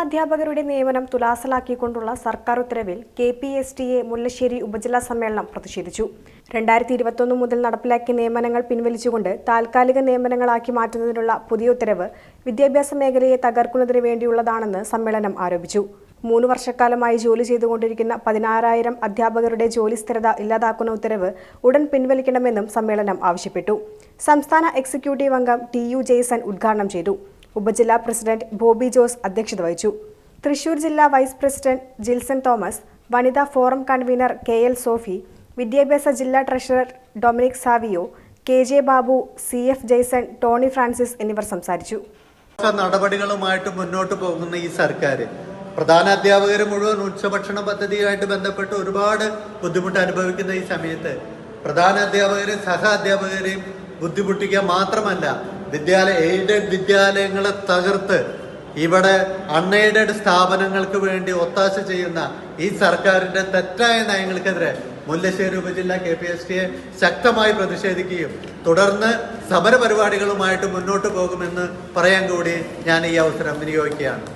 അധ്യാപകരുടെ നിയമനം തുലാസലാക്കിക്കൊണ്ടുള്ള സർക്കാർ ഉത്തരവിൽ K P S T A Mullassery ഉപജില്ലാ സമ്മേളനം പ്രതിഷേധിച്ചു. രണ്ടായിരത്തി ഇരുപത്തൊന്ന് മുതൽ നടപ്പിലാക്കിയ നിയമനങ്ങൾ പിൻവലിച്ചുകൊണ്ട് താൽക്കാലിക നിയമനങ്ങളാക്കി മാറ്റുന്നതിനുള്ള പുതിയ ഉത്തരവ് വിദ്യാഭ്യാസ മേഖലയെ തകർക്കുന്നതിന് വേണ്ടിയുള്ളതാണെന്ന് സമ്മേളനം ആരോപിച്ചു. മൂന്ന് വർഷക്കാലമായി ജോലി ചെയ്തുകൊണ്ടിരിക്കുന്ന പതിനാറായിരം അധ്യാപകരുടെ ജോലി സ്ഥിരത ഇല്ലാതാക്കുന്ന ഉത്തരവ് ഉടൻ പിൻവലിക്കണമെന്നും സമ്മേളനം ആവശ്യപ്പെട്ടു. സംസ്ഥാന എക്സിക്യൂട്ടീവ് അംഗം ടി യു ജെയ്സൺ ഉദ്ഘാടനം ചെയ്തു. ഉപജില്ലാ പ്രസിഡന്റ് ബോബി ജോസ് അധ്യക്ഷത വഹിച്ചു. തൃശൂർ ജില്ലാ വൈസ് പ്രസിഡന്റ് ജിൽസൺ തോമസ് വനിതാ forum convener K L Sofi വിദ്യാഭ്യാസ ജില്ലാ treasurer Dominic Savio K J Babu C F Jaison Tony Francis എന്നിവർ സംസാരിച്ചു. നടപടികളുമായിട്ട് മുന്നോട്ട് പോകുന്ന ഈ സർക്കാർ പ്രധാന അധ്യാപകർ മുഴുവൻ ഉച്ചഭക്ഷണ പദ്ധതിയുമായിട്ട് ബന്ധപ്പെട്ട് ഒരുപാട് ബുദ്ധിമുട്ട് അനുഭവിക്കുന്ന ഈ സമയത്ത് പ്രധാന അധ്യാപകരെയും സഹ അധ്യാപകരെയും ബുദ്ധിമുട്ടിക്കുക മാത്രമല്ല വിദ്യാലയ എയ്ഡഡ് വിദ്യാലയങ്ങളെ തകർത്ത് ഇവിടെ അൺഎയ്ഡഡ് സ്ഥാപനങ്ങൾക്ക് വേണ്ടി ഒത്താശ ചെയ്യുന്ന ഈ സർക്കാരിന്റെ തെറ്റായ നയങ്ങൾക്കെതിരെ മുല്ലശ്ശേരി ഉപജില്ല കെ പി എസ് ടിയെ ശക്തമായി പ്രതിഷേധിക്കുകയും തുടർന്ന് സമരപരിപാടികളുമായിട്ട് മുന്നോട്ട് പോകുമെന്ന് പറയാൻ കൂടി ഞാൻ ഈ അവസരം വിനിയോഗിക്കുകയാണ്.